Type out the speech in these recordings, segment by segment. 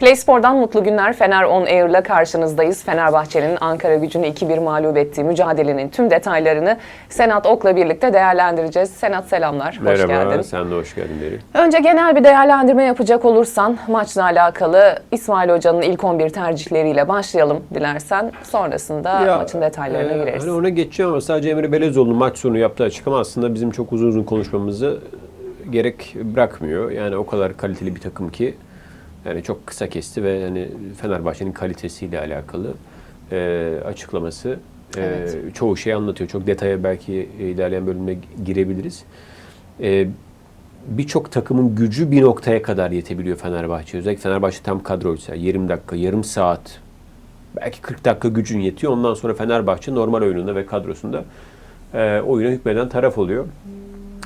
Play Spor'dan mutlu günler. Fener On Air'la karşınızdayız. Fenerbahçe'nin Ankara gücünü 2-1 mağlup ettiği mücadelenin tüm detaylarını Senat Ok'la birlikte değerlendireceğiz. Senat selamlar, hoş Merhaba, geldin. sen de hoş geldin Deri. Önce genel bir değerlendirme yapacak olursan maçla alakalı İsmail Hoca'nın ilk 11 tercihleriyle başlayalım dilersen. Sonrasında Ya, maçın detaylarına e, gireriz. Hani ona geçeceğim ama sadece Emre Belezoğlu maç sonu yaptığı açıklama aslında bizim çok uzun uzun konuşmamızı gerek bırakmıyor. Yani o kadar kaliteli bir takım ki yani çok kısa kesti ve hani Fenerbahçe'nin kalitesiyle alakalı e, açıklaması e, Evet. çoğu şeyi anlatıyor. Çok detaya belki ilerleyen bölümde girebiliriz. E, birçok takımın gücü bir noktaya kadar yetebiliyor Fenerbahçe. Özellikle Fenerbahçe tam kadroysa 20 dakika, yarım saat, belki 40 dakika gücün yetiyor. Ondan sonra Fenerbahçe normal oyununda ve kadrosunda e, oyuna hükmeden taraf oluyor.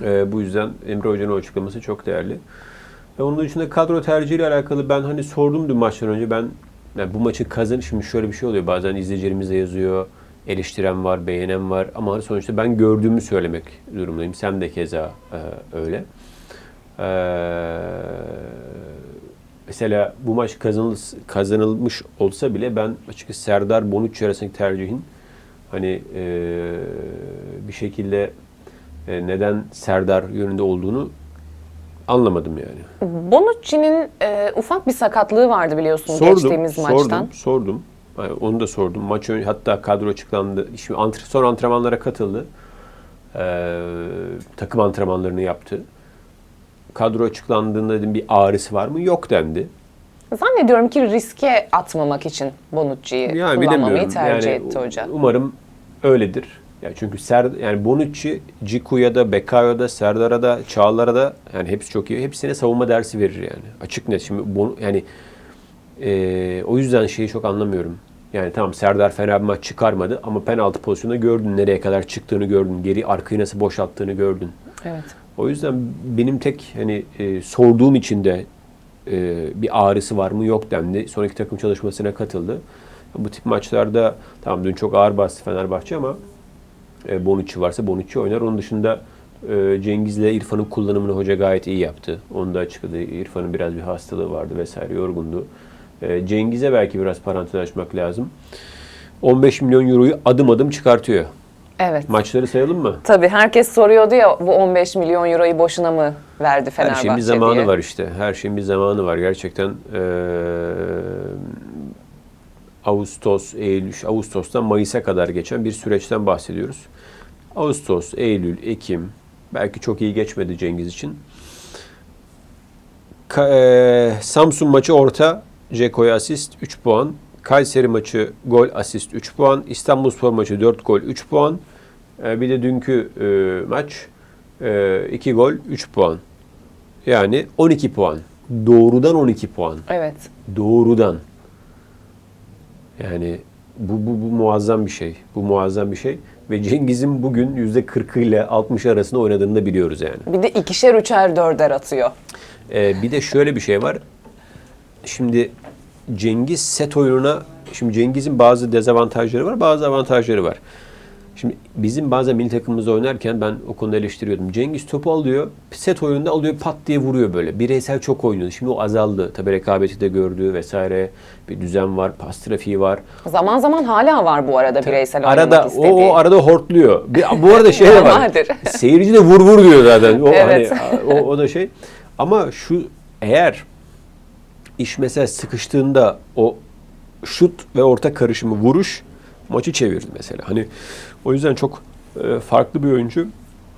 E, bu yüzden Emre Hoca'nın açıklaması çok değerli. Ve onun dışında kadro tercihiyle alakalı ben hani sordum dün maçtan önce ben yani bu maçı kazan şimdi şöyle bir şey oluyor bazen izleyicilerimiz de yazıyor eleştiren var, beğenen var ama sonuçta ben gördüğümü söylemek durumundayım. Sen de keza e, öyle. E, mesela bu maç kazanıl, kazanılmış olsa bile ben açıkçası Serdar Bonucci arasındaki tercihin hani e, bir şekilde e, neden Serdar yönünde olduğunu anlamadım yani. Bonucci'nin e, ufak bir sakatlığı vardı biliyorsun geçtiğimiz maçtan. Sordum, sordum. Yani onu da sordum. Maç önce hatta kadro açıklandı. Şimdi antre, son antrenmanlara katıldı. Ee, takım antrenmanlarını yaptı. Kadro açıklandığında dedim bir ağrısı var mı? Yok dendi. Zannediyorum ki riske atmamak için Bonucci'yi Yani kullanmamayı tercih Yani etti hoca. Umarım öyledir. Ya çünkü Ser, yani Bonucci, Ciku'ya da, Bekayo'ya da, Serdar'a da, Çağlar'a da yani hepsi çok iyi. Hepsine savunma dersi verir yani. Açık net. Şimdi Bon- yani e, o yüzden şeyi çok anlamıyorum. Yani tamam Serdar fena bir maç çıkarmadı ama penaltı pozisyonunda gördün nereye kadar çıktığını gördün. Geri arkayı nasıl boşalttığını gördün. Evet. O yüzden benim tek hani e, sorduğum için de e, bir ağrısı var mı yok dendi. Sonraki takım çalışmasına katıldı. Bu tip maçlarda tamam dün çok ağır bastı Fenerbahçe ama e, Bonucci varsa Bonucci oynar. Onun dışında e, Cengiz'le İrfan'ın kullanımını hoca gayet iyi yaptı. Onu da açıkladı. İrfan'ın biraz bir hastalığı vardı vesaire yorgundu. E, Cengiz'e belki biraz parantez açmak lazım. 15 milyon euroyu adım adım çıkartıyor. Evet. Maçları sayalım mı? Tabii herkes soruyordu ya bu 15 milyon euroyu boşuna mı verdi Her Fenerbahçe şeyin bir zamanı diye. var işte. Her şeyin bir zamanı var. Gerçekten eee, Ağustos, Eylül, Ağustos'tan Mayıs'a kadar geçen bir süreçten bahsediyoruz. Ağustos, Eylül, Ekim, belki çok iyi geçmedi Cengiz için. Ka- eee, Samsun maçı orta, Ceko'ya asist 3 puan. Kayseri maçı gol asist 3 puan. İstanbulspor maçı 4 gol 3 puan. Eee, bir de dünkü eee, maç 2 gol 3 puan. Yani 12 puan. Doğrudan 12 puan. Evet. Doğrudan. Yani bu, bu, bu muazzam bir şey. Bu muazzam bir şey. Ve Cengiz'in bugün %40 ile 60 arasında oynadığını da biliyoruz yani. Bir de ikişer üçer dörder atıyor. Ee, bir de şöyle bir şey var. Şimdi Cengiz set oyununa, şimdi Cengiz'in bazı dezavantajları var, bazı avantajları var. Şimdi bizim bazen milli takımımızda oynarken ben o konuda eleştiriyordum. Cengiz topu alıyor, set oyununda alıyor, pat diye vuruyor böyle. Bireysel çok oynuyordu. Şimdi o azaldı. Tabii rekabeti de gördüğü vesaire. Bir düzen var, pas trafiği var. Zaman zaman hala var bu arada bireysel oynamak Arada o, istediği. o arada hortluyor. Bir, bu arada şey de var. Seyirci de vur vur diyor zaten. O, Evet. hani, o, o da şey. Ama şu eğer iş mesela sıkıştığında o şut ve orta karışımı vuruş maçı çevirdi mesela. Hani o yüzden çok e, farklı bir oyuncu.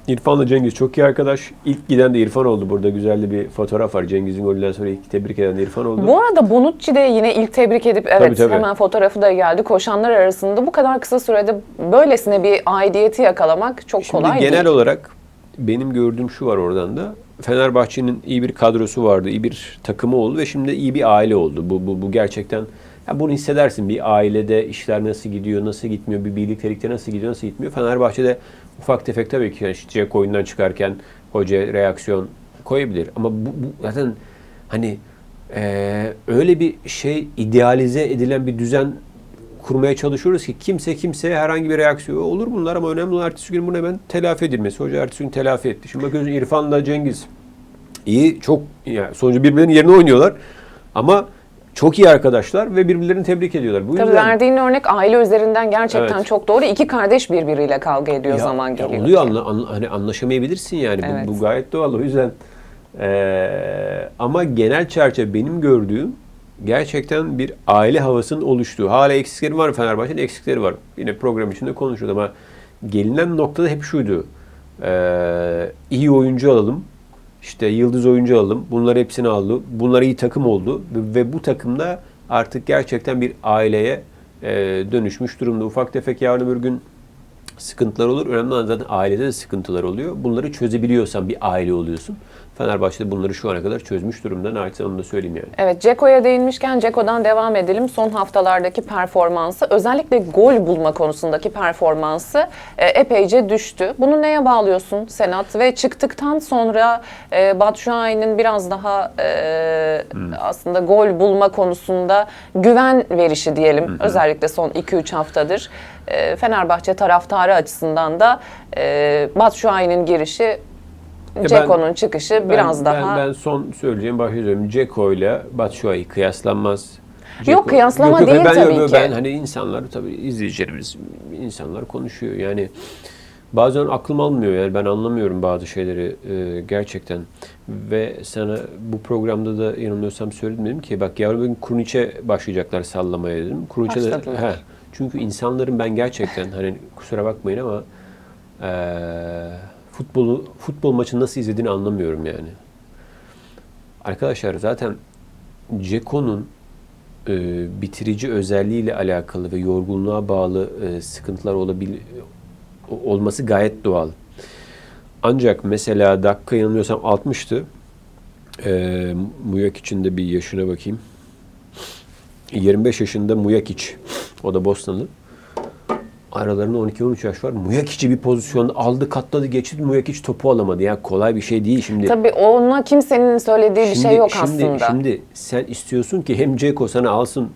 İrfan'la Cengiz çok iyi arkadaş. İlk giden de İrfan oldu. Burada güzel de bir fotoğraf var. Cengiz'in golünden sonra ilk tebrik eden de İrfan oldu. Bu arada Bonucci de yine ilk tebrik edip evet Tabii, tabii. hemen fotoğrafı da geldi. Koşanlar arasında bu kadar kısa sürede böylesine bir aidiyeti yakalamak çok Şimdi kolay genel değil. olarak benim gördüğüm şu var oradan da. Fenerbahçe'nin iyi bir kadrosu vardı, iyi bir takımı oldu ve şimdi iyi bir aile oldu. Bu, bu, bu gerçekten ya bunu hissedersin bir ailede işler nasıl gidiyor, nasıl gitmiyor, bir birliktelikte nasıl gidiyor, nasıl gitmiyor. Fenerbahçe'de ufak tefek tabii ki yani işte oyundan çıkarken hoca reaksiyon koyabilir. Ama bu, bu zaten hani eee, öyle bir şey idealize edilen bir düzen kurmaya çalışıyoruz ki kimse kimseye herhangi bir reaksiyon olur bunlar ama önemli olan ertesi gün bunu hemen telafi edilmesi. Hoca ertesi gün telafi etti. Şimdi bakıyorsun İrfan'la Cengiz iyi çok yani sonucu birbirlerinin yerine oynuyorlar ama çok iyi arkadaşlar ve birbirlerini tebrik ediyorlar. Bu Tabii yüzden verdiğin örnek aile üzerinden gerçekten Evet. çok doğru. İki kardeş birbiriyle kavga ediyor Ya- zaman ya geliyor. oluyor anla, anla- hani anlaşamayabilirsin yani. Bu- Evet. Bu, gayet doğal. O yüzden eee, ama genel çerçeve benim gördüğüm gerçekten bir aile havasının oluştuğu. Hala eksikleri var Fenerbahçe'nin eksikleri var. Yine program içinde konuşuyoruz ama gelinen noktada hep şuydu. Eee iyi oyuncu alalım. İşte yıldız oyuncu alalım. Bunları hepsini aldı. Bunlar iyi takım oldu. Ve bu takımda artık gerçekten bir aileye eee, dönüşmüş durumda. Ufak tefek yarın öbür gün sıkıntılar olur. Önemli olan zaten ailede de sıkıntılar oluyor. Bunları çözebiliyorsan bir aile oluyorsun. Fenerbahçe de bunları şu ana kadar çözmüş durumda. Naçizane onu da söyleyeyim yani. Evet, Ceko'ya değinmişken Ceko'dan devam edelim. Son haftalardaki performansı, özellikle gol bulma konusundaki performansı e, epeyce düştü. Bunu neye bağlıyorsun Senat? Ve çıktıktan sonra e, Batshuayi'nin biraz daha e, aslında gol bulma konusunda güven verişi diyelim. Özellikle son 2-3 haftadır. E, Fenerbahçe taraftarı açısından da e, Batshuayi'nin girişi, Ceko'nun çıkışı Ben- biraz ben, daha... Ben son söyleyeceğim söyleyeyim. Ceko ile Batshuayi kıyaslanmaz. Yok, kıyaslama değil ben, tabii ben, ki. Ben hani insanlar tabii izleyicilerimiz insanlar konuşuyor. Yani bazen aklım almıyor yani ben anlamıyorum bazı şeyleri e, gerçekten. Ve sana bu programda da yanılmıyorsam söyledim dedim ki bak yarın bugün Kurniç'e başlayacaklar sallamaya dedim. Kurniç'e de he, çünkü insanların ben gerçekten hani kusura bakmayın ama e, futbolu futbol maçını nasıl izlediğini anlamıyorum yani. Arkadaşlar zaten Ceko'nun e, bitirici özelliğiyle alakalı ve yorgunluğa bağlı e, sıkıntılar olabil olması gayet doğal. Ancak mesela dakika yanılmıyorsam 60'tı. E, Muyak için de bir yaşına bakayım. 25 yaşında Muyakic. O da Bosnalı. Aralarında 12-13 yaş var. Muyakic bir pozisyonda aldı, katladı, geçti. Muyakic topu alamadı. Ya kolay bir şey değil şimdi. Tabii ona kimsenin söylediği bir şey yok şimdi, aslında. Şimdi sen istiyorsun ki hem Ceko sana alsın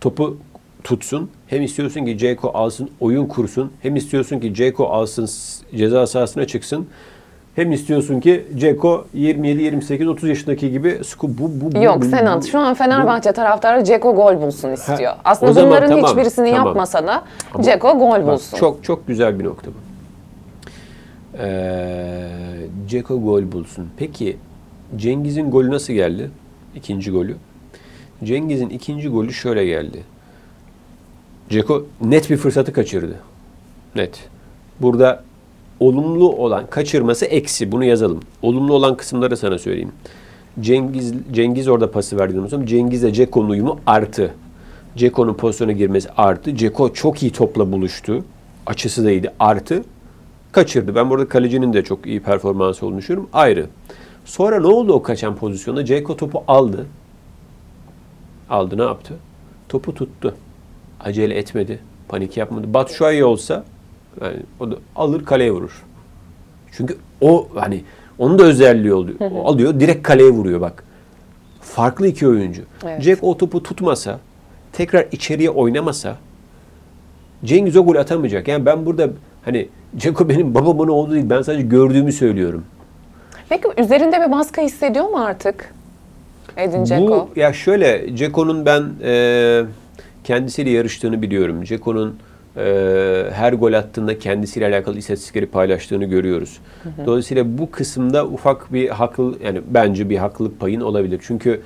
topu tutsun. Hem istiyorsun ki Ceko alsın oyun kursun. Hem istiyorsun ki Ceko alsın ceza sahasına çıksın. Hem istiyorsun ki Ceko 27 28 30 yaşındaki gibi bu bu, bu Yok bu- Senat bu- şu an Fenerbahçe taraftarı Ceko gol bulsun istiyor. o Aslında zaman bunların tamam, hiçbirisini tamam. yapmasa da Ama Ceko gol bulsun. Çok çok güzel bir nokta bu. Ee, Ceko gol bulsun. Peki Cengiz'in golü nasıl geldi? İkinci golü. Cengiz'in ikinci golü şöyle geldi. Ceko net bir fırsatı kaçırdı. Net. Burada olumlu olan kaçırması eksi. Bunu yazalım. Olumlu olan kısımları sana söyleyeyim. Cengiz Cengiz orada pası verdiğini unutmam. Cengiz'le Ceko'nun uyumu artı. Ceko'nun pozisyona girmesi artı. Ceko çok iyi topla buluştu. Açısı da iyiydi. Artı. Kaçırdı. Ben burada kalecinin de çok iyi performansı olduğunu düşünüyorum. Ayrı. Sonra ne oldu o kaçan pozisyonda? Ceko topu aldı. Aldı ne yaptı? Topu tuttu. Acele etmedi. Panik yapmadı. Batshuayi olsa yani o da alır kaleye vurur. Çünkü o hani onun da özelliği oluyor. O alıyor direkt kaleye vuruyor bak. Farklı iki oyuncu. Evet. Jack o topu tutmasa, tekrar içeriye oynamasa Cengiz o gol atamayacak. Yani ben burada hani Ceko benim babamın oğlu değil. Ben sadece gördüğümü söylüyorum. Peki üzerinde bir baskı hissediyor mu artık Edin Ceko? Bu ya şöyle Ceko'nun ben e, kendisiyle yarıştığını biliyorum. Ceko'nun e, her gol attığında kendisiyle alakalı istatistikleri paylaştığını görüyoruz. Dolayısıyla bu kısımda ufak bir haklı yani bence bir haklılık payın olabilir. Çünkü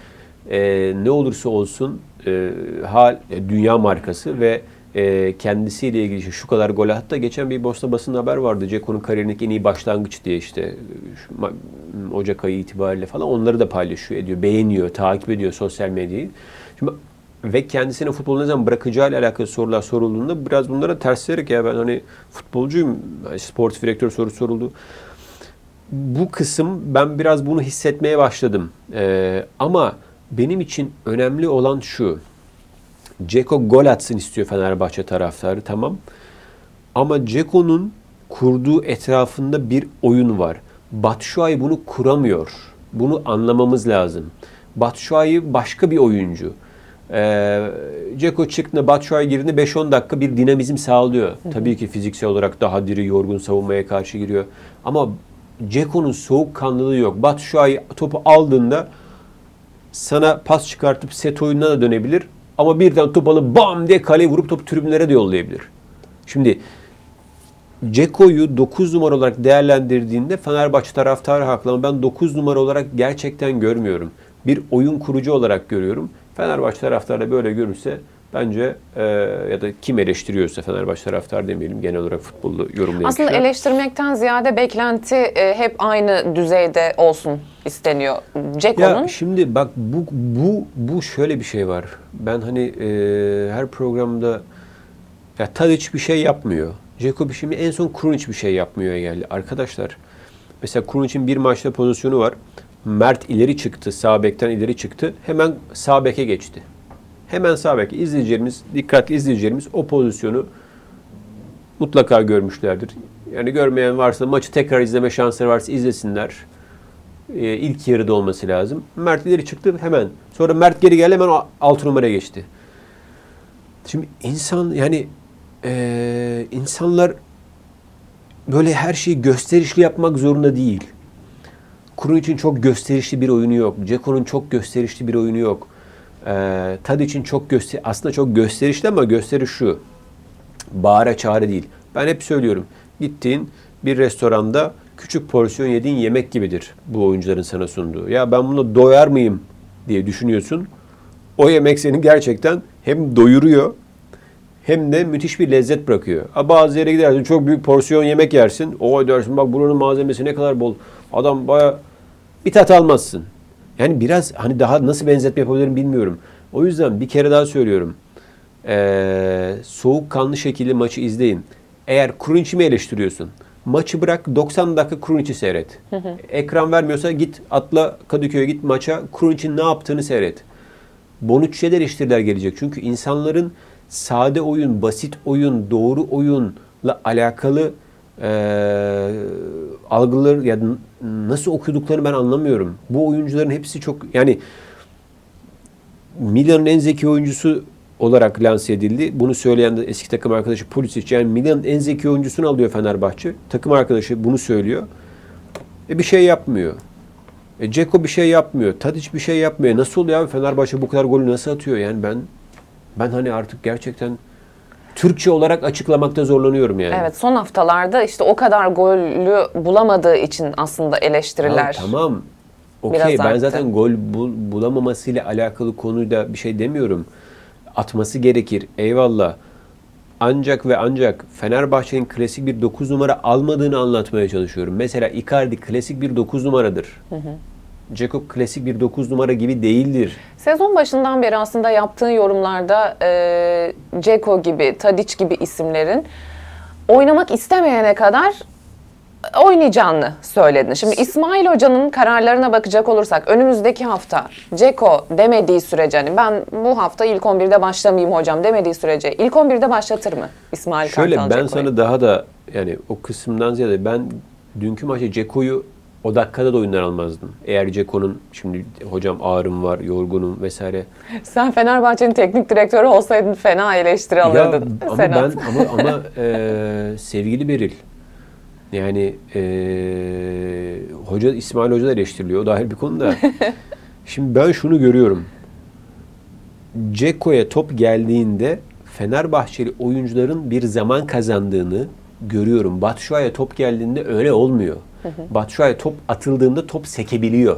e, ne olursa olsun e, hal e, dünya markası ve e, kendisiyle ilgili işte şu kadar gol hatta geçen bir Bosna basında haber vardı. Ceko'nun kariyerindeki en iyi başlangıç diye işte şu ma- Ocak ayı itibariyle falan onları da paylaşıyor ediyor. Beğeniyor, takip ediyor sosyal medyayı. Şimdi ve kendisine futbolu ne zaman bırakacağı ile alakalı sorular sorulduğunda biraz bunlara ters vererek ya ben hani futbolcuyum, sportif direktör sorusu soruldu. Bu kısım ben biraz bunu hissetmeye başladım. Ee, ama benim için önemli olan şu. Ceko gol atsın istiyor Fenerbahçe taraftarı tamam. Ama Ceko'nun kurduğu etrafında bir oyun var. Batshuayi bunu kuramıyor. Bunu anlamamız lazım. Batshuayi başka bir oyuncu. Ee, Ceko çıktığında Batshuayi girdiğinde 5-10 dakika bir dinamizm sağlıyor. Tabii ki fiziksel olarak daha diri, yorgun savunmaya karşı giriyor. Ama Ceko'nun soğukkanlılığı yok. Batshuayi topu aldığında sana pas çıkartıp set oyununa da dönebilir. Ama birden top alıp bam diye kaleye vurup topu tribünlere de yollayabilir. Şimdi Ceko'yu 9 numara olarak değerlendirdiğinde Fenerbahçe taraftarı haklı ama ben 9 numara olarak gerçekten görmüyorum. Bir oyun kurucu olarak görüyorum. Fenerbahçe taraftarı böyle görürse bence e, ya da kim eleştiriyorsa Fenerbahçe taraftarı demeyelim genel olarak futbolu yorumlayan Aslında kişiler. eleştirmekten ziyade beklenti e, hep aynı düzeyde olsun isteniyor. Ceko'nun Ya şimdi bak bu bu bu şöyle bir şey var. Ben hani e, her programda ya Tadic bir şey yapmıyor. Jacob şimdi en son Krunic bir şey yapmıyor geldi. Arkadaşlar mesela Krunic'in bir maçta pozisyonu var. Mert ileri çıktı. Sağ bekten ileri çıktı. Hemen sağ beke geçti. Hemen sağ beke. İzleyicilerimiz, dikkatli izleyicilerimiz o pozisyonu mutlaka görmüşlerdir. Yani görmeyen varsa maçı tekrar izleme şansları varsa izlesinler. Ee, ilk yarıda olması lazım. Mert ileri çıktı hemen. Sonra Mert geri geldi hemen 6 numaraya geçti. Şimdi insan yani eee, insanlar böyle her şeyi gösterişli yapmak zorunda değil. Kurun için çok gösterişli bir oyunu yok. Ceko'nun çok gösterişli bir oyunu yok. Eee Tad için çok göster aslında çok gösterişli ama gösteriş şu. Bağıra çağrı değil. Ben hep söylüyorum. Gittiğin bir restoranda küçük porsiyon yediğin yemek gibidir bu oyuncuların sana sunduğu. Ya ben bunu doyar mıyım diye düşünüyorsun. O yemek seni gerçekten hem doyuruyor hem de müthiş bir lezzet bırakıyor. Ha, bazı yere gidersin çok büyük porsiyon yemek yersin. O dersin bak buranın malzemesi ne kadar bol. Adam baya bir tat almazsın. Yani biraz hani daha nasıl benzetme yapabilirim bilmiyorum. O yüzden bir kere daha söylüyorum. Ee, soğukkanlı şekilde maçı izleyin. Eğer Krunich'i mi eleştiriyorsun? Maçı bırak 90 dakika Krunich'i seyret. Ekran vermiyorsa git atla Kadıköy'e git maça Krunich'in ne yaptığını seyret. Bonucci'ye de eleştiriler gelecek. Çünkü insanların sade oyun, basit oyun, doğru oyunla alakalı eee algıları ya n- nasıl okuduklarını ben anlamıyorum. Bu oyuncuların hepsi çok yani Milan'ın en zeki oyuncusu olarak lanse edildi. Bunu söyleyen de eski takım arkadaşı Pulisic. Yani Milan'ın en zeki oyuncusunu alıyor Fenerbahçe. Takım arkadaşı bunu söylüyor. E bir şey yapmıyor. E Ceko bir şey yapmıyor. Tadic bir şey yapmıyor. Nasıl oluyor abi Fenerbahçe bu kadar golü nasıl atıyor? Yani ben ben hani artık gerçekten Türkçe olarak açıklamakta zorlanıyorum yani. Evet son haftalarda işte o kadar golü bulamadığı için aslında Ya eleştiriler. tamam. Okey ben zaten gol bul, bulamamasıyla alakalı konuyla bir şey demiyorum. Atması gerekir. Eyvallah. Ancak ve ancak Fenerbahçe'nin klasik bir 9 numara almadığını anlatmaya çalışıyorum. Mesela Icardi klasik bir 9 numaradır. Jacob klasik bir 9 numara gibi değildir. Sezon başından beri aslında yaptığın yorumlarda e, Ceko gibi, Tadic gibi isimlerin oynamak istemeyene kadar oynayacağını söyledin. Şimdi İsmail Hoca'nın kararlarına bakacak olursak önümüzdeki hafta Ceko demediği sürece hani ben bu hafta ilk 11'de başlamayayım hocam demediği sürece ilk 11'de başlatır mı İsmail Şöyle Kartal ben Ceko'yu? sana daha da yani o kısımdan ziyade ben dünkü maçta Ceko'yu o dakikada da oyundan almazdım. Eğer Ceko'nun şimdi hocam ağrım var, yorgunum vesaire. Sen Fenerbahçe'nin teknik direktörü olsaydın fena eleştiri Ya, alırdın ama Senat. ben ama ama e, sevgili Beril yani e, hoca İsmail Hoca da eleştiriliyor. O dahil bir konu da. Şimdi ben şunu görüyorum. Ceko'ya top geldiğinde Fenerbahçeli oyuncuların bir zaman kazandığını görüyorum. Batshuayi'ye top geldiğinde öyle olmuyor. Batshuayi top atıldığında top sekebiliyor.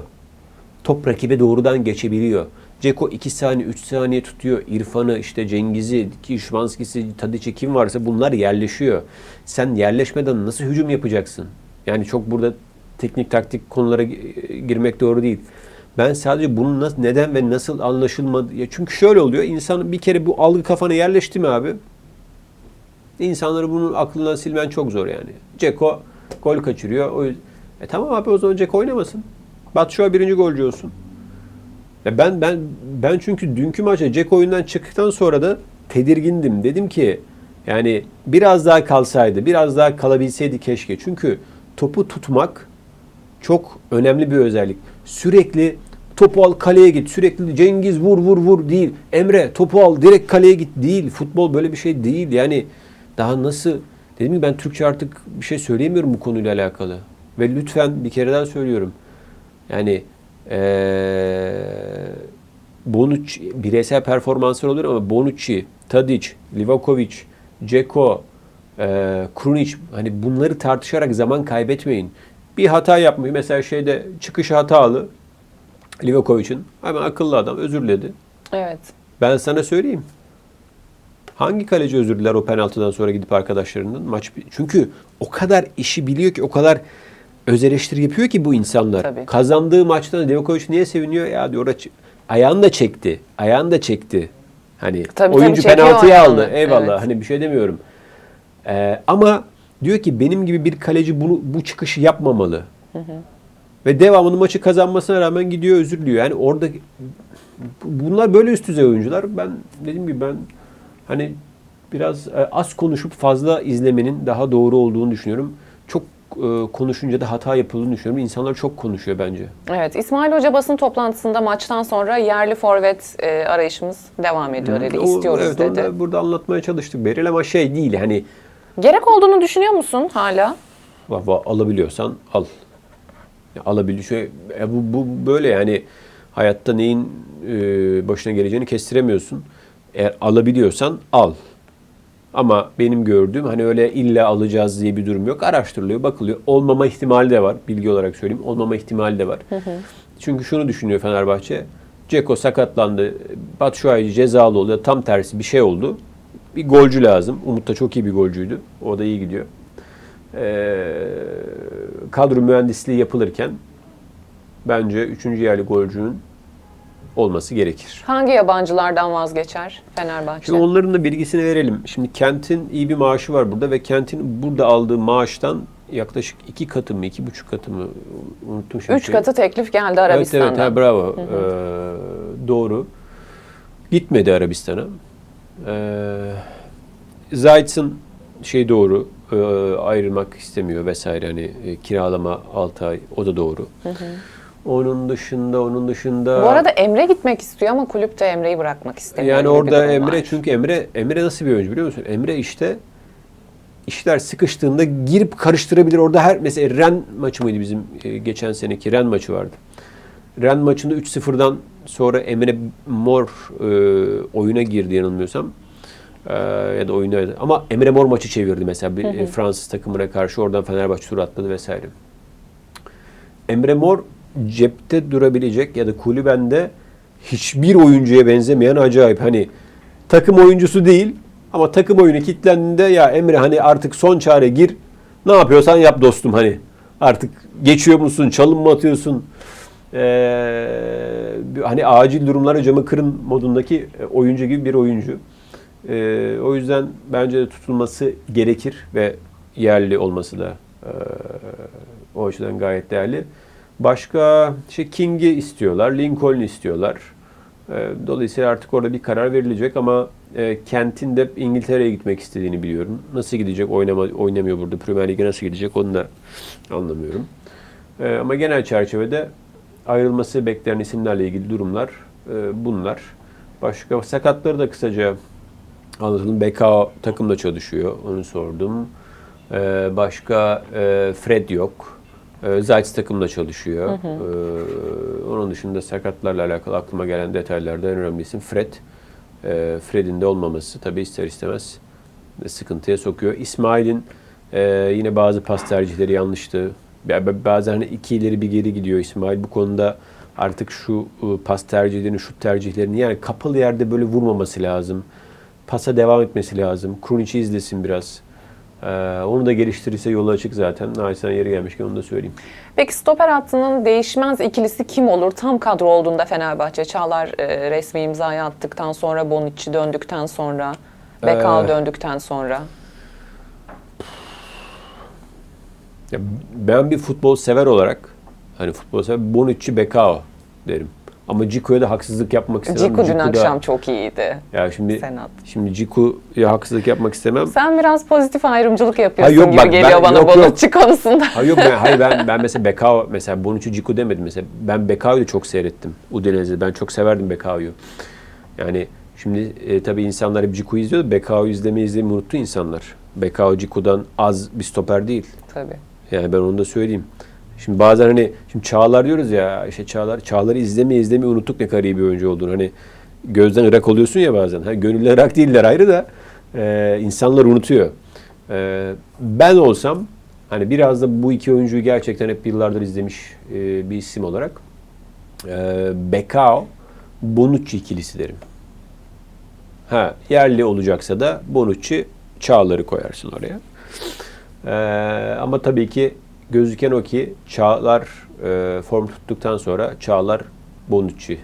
Top rakibe doğrudan geçebiliyor. Ceko 2 saniye 3 saniye tutuyor. İrfan'ı işte Cengiz'i, Şimanski'si, Tadic'i kim varsa bunlar yerleşiyor. Sen yerleşmeden nasıl hücum yapacaksın? Yani çok burada teknik taktik konulara gi- girmek doğru değil. Ben sadece bunun nasıl, neden ve nasıl anlaşılmadı. Ya çünkü şöyle oluyor. İnsan bir kere bu algı kafana yerleşti mi abi? İnsanları bunun aklından silmen çok zor yani. Ceko gol kaçırıyor. O yüzden, e tamam abi o zaman Ceko oynamasın. Batshuayi birinci golcü olsun. Ya ben ben ben çünkü dünkü maçta Ceko oyundan çıktıktan sonra da tedirgindim. Dedim ki yani biraz daha kalsaydı, biraz daha kalabilseydi keşke. Çünkü topu tutmak çok önemli bir özellik. Sürekli topu al kaleye git. Sürekli Cengiz vur vur vur değil. Emre topu al direkt kaleye git değil. Futbol böyle bir şey değil. Yani daha nasıl dedim ki ben Türkçe artık bir şey söyleyemiyorum bu konuyla alakalı. Ve lütfen bir kere daha söylüyorum. Yani Ee, Bonucci bireysel performanslar olur ama Bonucci, Tadic, Livakovic, Ceko, e, Krunic hani bunları tartışarak zaman kaybetmeyin. Bir hata yapmış. Mesela şeyde çıkışı hatalı. Livakovic'in hemen akıllı adam özür diledi. Evet. Ben sana söyleyeyim. Hangi kaleci özür diler o penaltıdan sonra gidip arkadaşlarından maç çünkü o kadar işi biliyor ki o kadar öz eleştiri yapıyor ki bu insanlar. Tabii. Kazandığı maçtan Livakovic niye seviniyor? Ya diyor "Ora- ayağını da çekti. Ayağını da çekti. Hani Tabii, oyuncu tabii, penaltıyı ayağını. aldı. Eyvallah. Evet. Hani bir şey demiyorum. Ee, ama diyor ki benim gibi bir kaleci bunu bu çıkışı yapmamalı. Ve devamını maçı kazanmasına rağmen gidiyor özür diliyor. Yani orada bunlar böyle üst düzey oyuncular. Ben dediğim gibi ben hani biraz e, az konuşup fazla izlemenin daha doğru olduğunu düşünüyorum. Çok e, konuşunca da hata yapıldığını düşünüyorum. İnsanlar çok konuşuyor bence. Evet. İsmail Hoca basın toplantısında maçtan sonra yerli forvet e, arayışımız devam ediyor dedi. İstiyoruz evet, dedi. da burada anlatmaya çalıştık Beril ama şey değil hani Gerek olduğunu düşünüyor musun hala? Alabiliyorsan al. Alabiliyor. Şey, e, bu, bu böyle yani hayatta neyin e, başına geleceğini kestiremiyorsun. Eğer alabiliyorsan al. Ama benim gördüğüm hani öyle illa alacağız diye bir durum yok. Araştırılıyor, bakılıyor. Olmama ihtimali de var. Bilgi olarak söyleyeyim. Olmama ihtimali de var. Çünkü şunu düşünüyor Fenerbahçe. Ceko sakatlandı. Batshuayi cezalı oldu. Tam tersi bir şey oldu. Bir golcü lazım. Umut da çok iyi bir golcüydü. O da iyi gidiyor. Ee, kadro mühendisliği yapılırken bence 3. yerli golcünün olması gerekir. Hangi yabancılardan vazgeçer Fenerbahçe? Şimdi onların da bilgisini verelim. Şimdi Kent'in iyi bir maaşı var burada ve Kent'in burada aldığı maaştan yaklaşık iki katı mı, iki buçuk katı mı unuttum şimdi. Üç katı teklif geldi Arabistan'dan. Evet evet ha, bravo. Ee, doğru. Gitmedi Arabistan'a. Ee, Zayt'sın şey doğru e, ayrılmak istemiyor vesaire hani e, kiralama 6 ay o da doğru. Onun dışında onun dışında Bu arada Emre gitmek istiyor ama kulüp de Emre'yi bırakmak istemiyor. yani bir orada Emre var. çünkü Emre Emre nasıl bir oyuncu biliyor musun? Emre işte işler sıkıştığında girip karıştırabilir. Orada her mesela Ren maçı mıydı bizim e, geçen seneki Ren maçı vardı. Ren maçında 3-0'dan sonra Emre Mor e, oyuna girdi yanılmıyorsam. E, ya da oyuna ama Emre Mor maçı çevirdi mesela bir e, Fransız takımına karşı oradan Fenerbahçe tur atladı vesaire. Emre Mor cepte durabilecek ya da kulübende hiçbir oyuncuya benzemeyen acayip hani takım oyuncusu değil ama takım oyunu kilitlendiğinde ya Emre hani artık son çare gir ne yapıyorsan yap dostum hani artık geçiyor musun çalım mı atıyorsun Ee, hani acil durumlara camı kırın modundaki e, oyuncu gibi bir oyuncu. Ee, o yüzden bence de tutulması gerekir ve yerli olması da e, o açıdan gayet değerli. Başka şey King'i istiyorlar, Lincoln'u istiyorlar. Ee, Dolayısıyla artık orada bir karar verilecek ama e, Kent'in de İngiltere'ye gitmek istediğini biliyorum. Nasıl gidecek? Oynama, oynamıyor burada. Premier Lig'e nasıl gidecek onu da anlamıyorum. Ee, ama genel çerçevede ayrılması beklenen isimlerle ilgili durumlar e, bunlar. Başka sakatları da kısaca anlatalım. BK takımda çalışıyor. Onu sordum. Ee, başka e, Fred yok. E, Zayt takımda çalışıyor. Ee, onun dışında sakatlarla alakalı aklıma gelen detaylarda en önemli isim Fred. Ee, Fred'in de olmaması tabii ister istemez sıkıntıya sokuyor. İsmail'in e, yine bazı pas tercihleri yanlıştı. Ya ba- Bazen hani iki ileri bir geri gidiyor İsmail. Bu konuda artık şu e, pas tercihlerini, şut tercihlerini yani kapalı yerde böyle vurmaması lazım. Pasa devam etmesi lazım. Krunic'i izlesin biraz. Ee, onu da geliştirirse yolu açık zaten. Naçizane yeri gelmişken onu da söyleyeyim. Peki stoper hattının değişmez ikilisi kim olur? Tam kadro olduğunda Fenerbahçe Çağlar e, resmi imzayı attıktan sonra Bonucci döndükten sonra Bekao Ee, döndükten sonra. Ya ben bir futbol sever olarak hani futbol sever Bonucci Bekao derim. Ama Ciku'ya da haksızlık yapmak istemem. Ciku dün Ciku da- akşam çok iyiydi. ya şimdi Senat. şimdi Ciku'ya haksızlık yapmak istemem. Sen biraz pozitif ayrımcılık yapıyorsun Ha, yok gibi bak, geliyor ben- bana yok, konusunda. Hayır yok ben hayır ben ben mesela Bekao mesela Bonucci Ciku demedim mesela. Ben Bekao'yu da çok seyrettim. Udinese'de ben çok severdim Bekao'yu. Yani şimdi e, tabii insanlar hep Ciku'yu izliyor da Bekao'yu izlemeyi izlemeyi unuttu insanlar. Bekao Ciku'dan az bir stoper değil. Tabii. Yani ben onu da söyleyeyim. Şimdi bazen hani şimdi Çağlar diyoruz ya işte Çağlar Çağlar'ı izlemeye izlemeye unuttuk ne kadar iyi bir oyuncu olduğunu. Hani gözden ırak oluyorsun ya bazen. Ha, gönüller ırak değiller ayrı da e, insanlar unutuyor. E, ben olsam hani biraz da bu iki oyuncuyu gerçekten hep yıllardır izlemiş e, bir isim olarak e, Bekao Bonucci ikilisi derim. Ha yerli olacaksa da Bonucci Çağlar'ı koyarsın oraya. Ee, ama tabii ki gözüken o ki Çağlar e, form tuttuktan sonra Çağlar Bonucci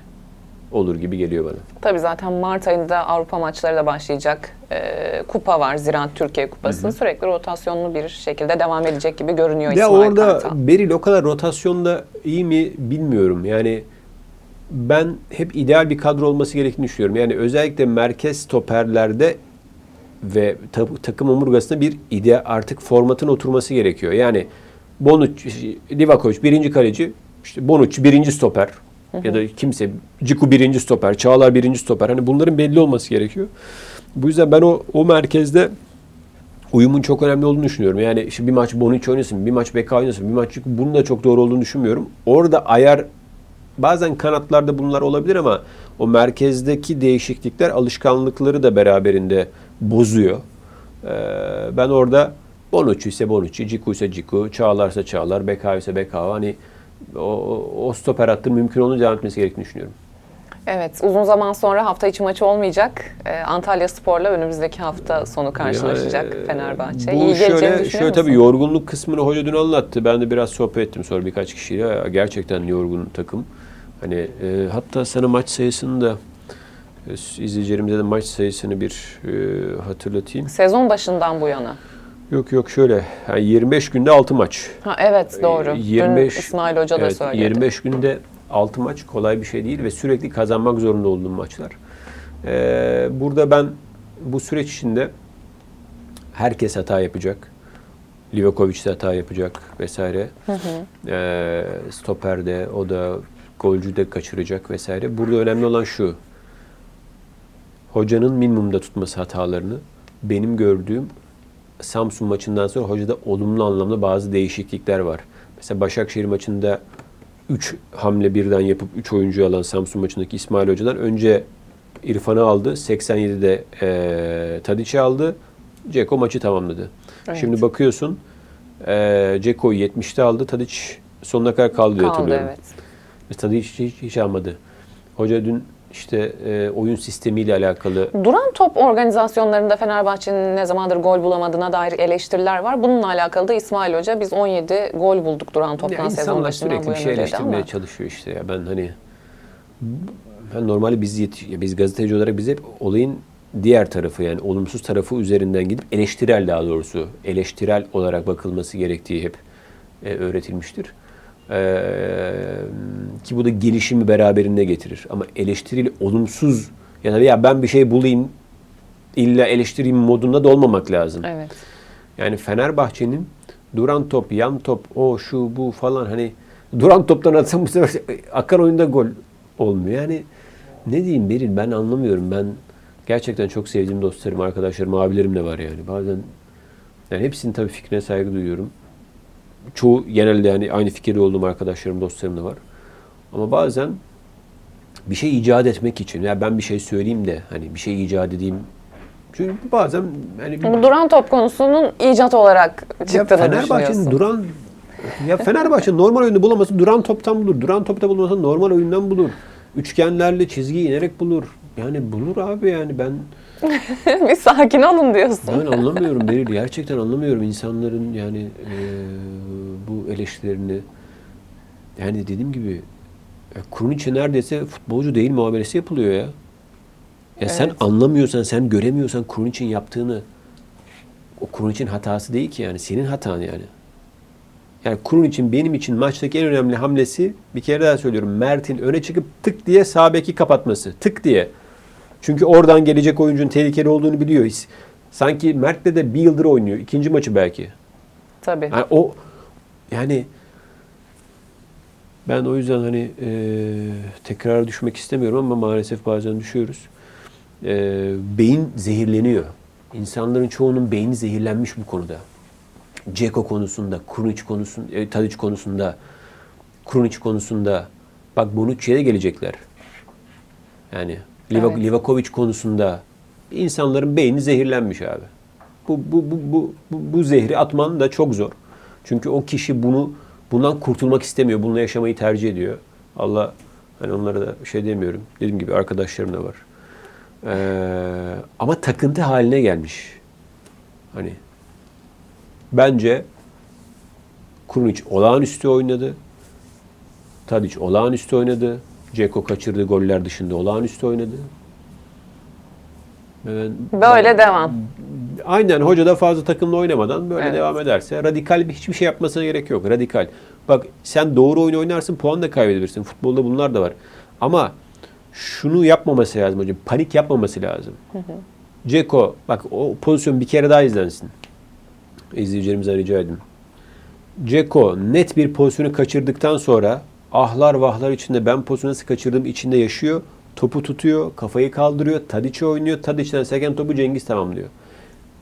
olur gibi geliyor bana. Tabii zaten Mart ayında Avrupa maçları da başlayacak. Ee, kupa var Ziraat Türkiye Kupası. Sürekli rotasyonlu bir şekilde devam edecek gibi görünüyor Ya İsmail orada Kartal. Beril o kadar rotasyonda iyi mi bilmiyorum. Yani ben hep ideal bir kadro olması gerektiğini düşünüyorum. Yani özellikle merkez stoperlerde ve ta- takım omurgasında bir ide artık formatın oturması gerekiyor. Yani Bonucci, Livakovic birinci kaleci, işte Bonucci birinci stoper ya da kimse Ciku birinci stoper, Çağlar birinci stoper. Hani bunların belli olması gerekiyor. Bu yüzden ben o o merkezde uyumun çok önemli olduğunu düşünüyorum. Yani işte bir maç Bonucci oynasın, bir maç Beka oynasın, bir maç Ciku bunun da çok doğru olduğunu düşünmüyorum. Orada ayar bazen kanatlarda bunlar olabilir ama o merkezdeki değişiklikler alışkanlıkları da beraberinde bozuyor. Ee, ben orada Bonucci ise Bonucci, Ciku ise Ciku, Çağlar ise Çağlar, Beka ise Beka hani o, o, stoper hattın mümkün olduğunca devam etmesi gerektiğini düşünüyorum. Evet, uzun zaman sonra hafta içi maçı olmayacak. Ee, Antalya Spor'la önümüzdeki hafta sonu karşılaşacak Yani, Fenerbahçe. Bu İyi şöyle, şöyle tabii yorgunluk kısmını hoca dün anlattı. Ben de biraz sohbet ettim sonra birkaç kişiyle. Gerçekten yorgun takım. Hani e, hatta sana maç sayısını da e, izleyicilerimize de maç sayısını bir e, hatırlatayım. Sezon başından bu yana. Yok yok şöyle. Yani 25 günde 6 maç. Ha, evet doğru. Ee, 25 Dün İsmail Hoca da evet, söyledi. 25 günde 6 maç kolay bir şey değil ve sürekli kazanmak zorunda olduğum maçlar. Ee, burada ben bu süreç içinde herkes hata yapacak. Livakovic de hata yapacak vesaire. Ee, stoperde o da golcü de kaçıracak vesaire. Burada önemli olan şu. Hocanın minimumda tutması hatalarını. Benim gördüğüm Samsun maçından sonra hocada olumlu anlamda bazı değişiklikler var. Mesela Başakşehir maçında 3 hamle birden yapıp 3 oyuncu alan Samsun maçındaki İsmail Hoca'dan önce İrfan'ı aldı. 87'de e, Tadiç'i aldı. Ceko maçı tamamladı. Evet. Şimdi bakıyorsun e, Ceko'yu 70'te aldı. Tadiç sonuna kadar kaldı diye Kaldı hatırlıyorum. evet. Ve Tadiç hiç, hiç, hiç almadı. Hoca dün işte e, oyun sistemiyle alakalı Duran top organizasyonlarında Fenerbahçe'nin ne zamandır gol bulamadığına dair eleştiriler var. Bununla alakalı da İsmail Hoca biz 17 gol bulduk duran toptan Ya sezon insanlar başından sürekli bir şey eleştirmeye ama. çalışıyor işte ya ben hani ben normalde biz yet- ya biz gazeteci olarak biz hep olayın diğer tarafı yani olumsuz tarafı üzerinden gidip eleştirel daha doğrusu eleştirel olarak bakılması gerektiği hep e, öğretilmiştir. Ee, ki bu da gelişimi beraberinde getirir. Ama eleştirili olumsuz ya da ya ben bir şey bulayım illa eleştireyim modunda da olmamak lazım. Evet. Yani Fenerbahçe'nin duran top, yan top, o şu bu falan hani duran toptan atsam bu sefer akan oyunda gol olmuyor. Yani ne diyeyim Beril ben anlamıyorum. Ben gerçekten çok sevdiğim dostlarım, arkadaşlarım, abilerim de var yani. Bazen yani hepsinin tabii fikrine saygı duyuyorum. Çoğu genelde yani aynı fikirde olduğum arkadaşlarım, dostlarım da var. Ama bazen bir şey icat etmek için ya ben bir şey söyleyeyim de hani bir şey icat edeyim. Çünkü bazen hani bir- Bu duran top konusunun icat olarak ya çıktığını Fenerbahçe'nin duran ya Fenerbahçe normal oyunu bulaması duran toptan bulur. Duran topta bulması normal oyundan bulur. Üçgenlerle çizgi inerek bulur. Yani bulur abi yani ben bir sakin olun diyorsun. ben anlamıyorum Beril. Gerçekten anlamıyorum insanların yani e, bu eleştirilerini. Yani dediğim gibi Kruniç'e neredeyse futbolcu değil muamelesi yapılıyor ya. Ya sen Evet. anlamıyorsan, sen göremiyorsan Kruniç'in yaptığını o Kruniç'in hatası değil ki yani senin hatan yani. Yani Kruniç'in benim için maçtaki en önemli hamlesi bir kere daha söylüyorum. Mert'in öne çıkıp tık diye sağ beki kapatması. Tık diye. Çünkü oradan gelecek oyuncunun tehlikeli olduğunu biliyor. His- Sanki Mert'le de bir yıldır oynuyor. İkinci maçı belki. Tabii. Yani o yani ben o yüzden hani e, tekrar düşmek istemiyorum ama maalesef bazen düşüyoruz. E, beyin zehirleniyor. İnsanların çoğunun beyni zehirlenmiş bu konuda. Ceko konusunda, Krunic konusunda, e, Tadic konusunda, Krunic konusunda bak Bonucci'ye de gelecekler. Yani Liva, Evet. Livakovic konusunda insanların beyni zehirlenmiş abi. Bu, bu, bu, bu, bu, bu zehri atman da çok zor. Çünkü o kişi bunu bundan kurtulmak istemiyor. Bununla yaşamayı tercih ediyor. Allah hani onlara da şey demiyorum. Dediğim gibi arkadaşlarım da var. Ee, ama takıntı haline gelmiş. Hani bence Krunic olağanüstü oynadı. Tadic olağanüstü oynadı. Ceko kaçırdığı goller dışında olağanüstü oynadı. Ben- Böyle devam. Aynen hoca da fazla takımla oynamadan böyle Evet. devam ederse radikal bir hiçbir şey yapmasına gerek yok. Radikal. Bak sen doğru oyun oynarsın puan da kaybedebilirsin. Futbolda bunlar da var. Ama şunu yapmaması lazım hocam. Panik yapmaması lazım. Ceko bak o pozisyon bir kere daha izlensin. İzleyicilerimize rica edin. Ceko net bir pozisyonu kaçırdıktan sonra ahlar vahlar içinde ben pozisyonu nasıl kaçırdım içinde yaşıyor. Topu tutuyor, kafayı kaldırıyor, Tadiç'e oynuyor. Tadiç'ten seken topu Cengiz tamamlıyor.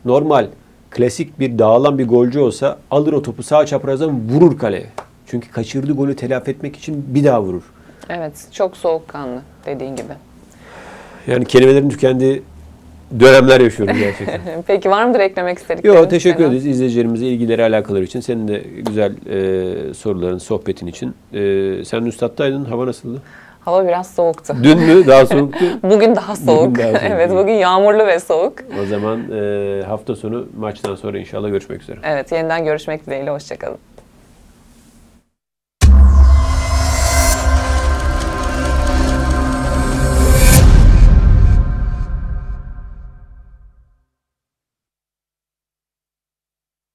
Normal, klasik bir dağılan bir golcü olsa alır o topu sağ çaprazdan vurur kaleye. Çünkü kaçırdığı golü telafi etmek için bir daha vurur. Evet, çok soğukkanlı dediğin gibi. Yani kelimelerin tükendiği dönemler yaşıyoruz gerçekten. Peki var mıdır eklemek istediklerin? Yok teşekkür ederiz izleyicilerimize ilgileri alakaları için. Senin de güzel e, soruların, sohbetin için. E, sen Üstad'daydın. Hava nasıldı? Hava biraz soğuktu. Dün mü? Daha soğuktu. Bugün daha soğuk. daha soğuk. evet, bugün yağmurlu ve soğuk. O zaman e, hafta sonu maçtan sonra inşallah görüşmek üzere. Evet, yeniden görüşmek dileğiyle. Hoşçakalın.